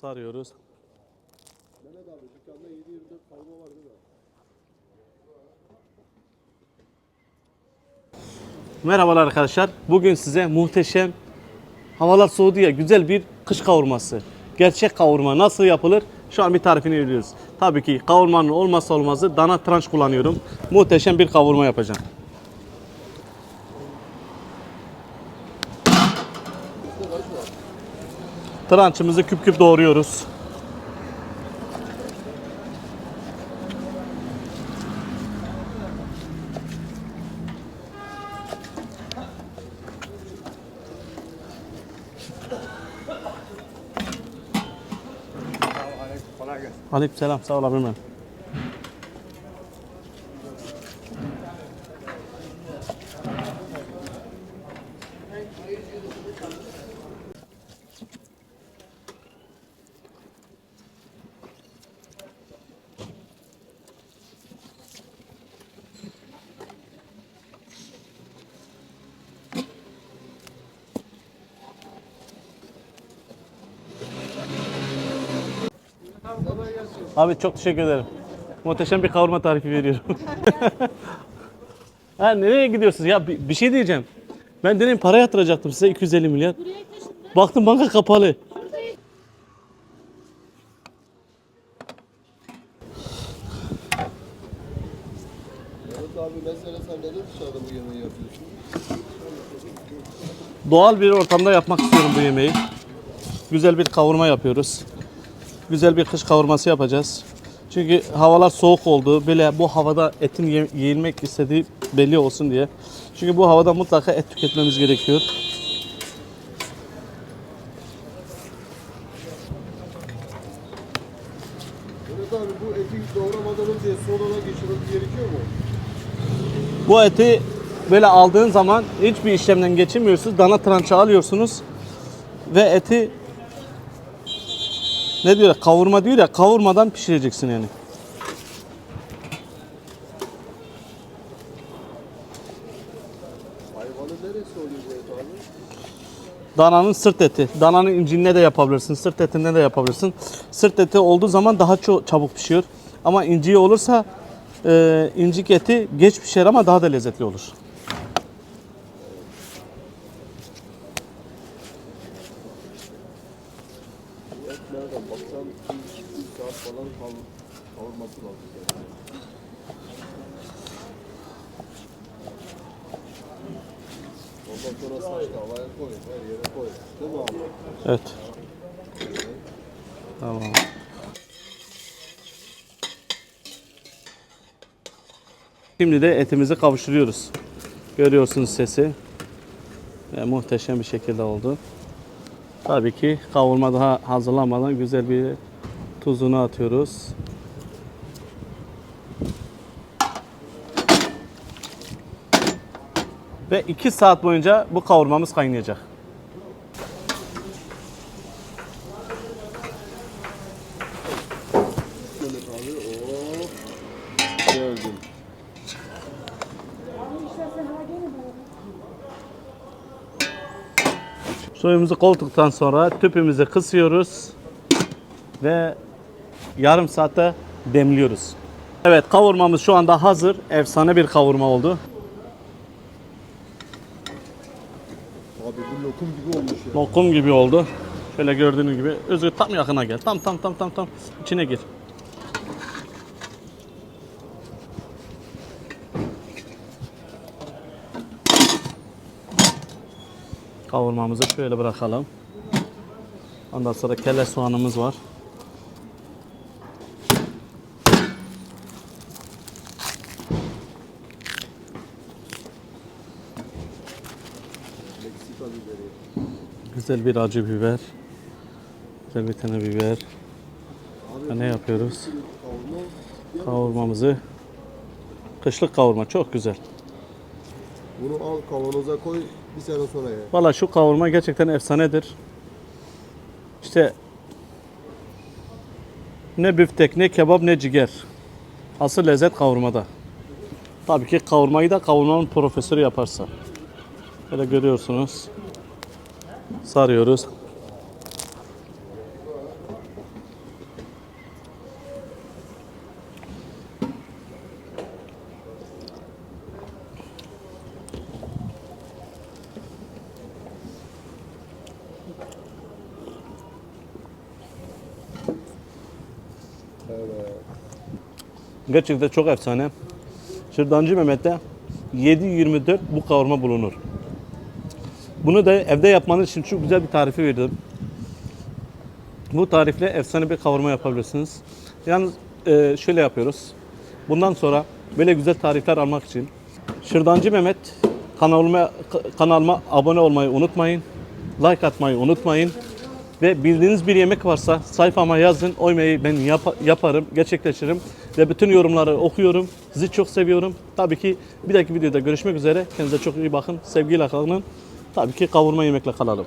Sarıyoruz. Mehmet abi dükkanda 7-24 kavga var değil mi? Merhabalar arkadaşlar. Bugün size muhteşem havalar soğudu ya güzel bir kış kavurması. Gerçek kavurma nasıl yapılır? Şu an bir tarifini veriyoruz. Tabii ki kavurmanın olmazsa olmazı dana tranş kullanıyorum. Muhteşem bir kavurma yapacağım. Trançımızı küp küp doğruyoruz. Aleykümselam. Sağ ol abim benim. Abi çok teşekkür ederim. Muhteşem bir kavurma tarifi veriyorum. ha nereye gidiyorsunuz? Ya bir, bir şey diyeceğim. Ben dedim para yatıracaktım size 250 milyar. Baktım banka kapalı. Doğal bir ortamda yapmak istiyorum bu yemeği. Güzel bir kavurma yapıyoruz. Güzel bir kış kavurması yapacağız. Çünkü havalar soğuk oldu. Böyle bu havada etin ye- yiyilmek istediği belli olsun diye. Çünkü bu havada mutlaka et tüketmemiz gerekiyor. Mehmet abi bu eti doğramadan önce sonuna geçirmemiz gerekiyor mu? Bu eti böyle aldığın zaman hiçbir işlemden geçirmiyorsunuz. Dana trança alıyorsunuz ve eti ne diyor kavurma diyor ya kavurmadan pişireceksin yani. Dananın sırt eti. Dananın incinine de yapabilirsin. Sırt etinden de yapabilirsin. Sırt eti olduğu zaman daha çok çabuk pişiyor. Ama inciği olursa e, incik eti geç pişer ama daha da lezzetli olur. Bu et nereden baksan 2-3 saat falan kav kavurması lazım. Yani. Ondan sonra saçta havaya koy, her yere koy. Değil mi abi? Evet. Tamam. Şimdi de etimizi kavuşturuyoruz. Görüyorsunuz sesi. Ve muhteşem bir şekilde oldu. Tabii ki kavurma daha hazırlanmadan güzel bir tuzunu atıyoruz. Ve 2 saat boyunca bu kavurmamız kaynayacak. Geldim. Suyumuzu koyduktan sonra tüpümüzü kısıyoruz ve yarım saate demliyoruz. Evet kavurmamız şu anda hazır. Efsane bir kavurma oldu. Abi bu lokum gibi olmuş ya. Lokum gibi oldu. Şöyle gördüğünüz gibi. Özgür tam yakına gel. Tam tam tam tam tam. İçine gir. Kavurmamızı şöyle bırakalım. Ondan sonra kelle soğanımız var. Güzel bir acı biber. Güzel bir tane biber. Abi Ne yapıyoruz? kavurma ya Kavurmamızı. Kışlık kavurma çok güzel. Bunu al kavanoza koy bir sene sonra ye. Valla şu kavurma gerçekten efsanedir. İşte ne büftek, ne kebap, ne ciğer. Asıl lezzet kavurmada. Tabii ki kavurmayı da kavurmanın profesörü yaparsa. Böyle görüyorsunuz sarıyoruz. Gerçekten çok efsane. Şırdancı Mehmet'te 7-24 bu kavurma bulunur. Bunu da evde yapmanız için çok güzel bir tarifi verdim. Bu tarifle efsane bir kavurma yapabilirsiniz. Yalnız e, şöyle yapıyoruz. Bundan sonra böyle güzel tarifler almak için Şırdancı Mehmet kanalıma kanalıma abone olmayı unutmayın. Like atmayı unutmayın. Ve bildiğiniz bir yemek varsa sayfama yazın. O yemeği ben yap- yaparım, gerçekleştiririm. Ve bütün yorumları okuyorum. Sizi çok seviyorum. Tabii ki bir dahaki videoda görüşmek üzere. Kendinize çok iyi bakın. Sevgiyle kalın. Tabii ki kavurma yemekle kalalım.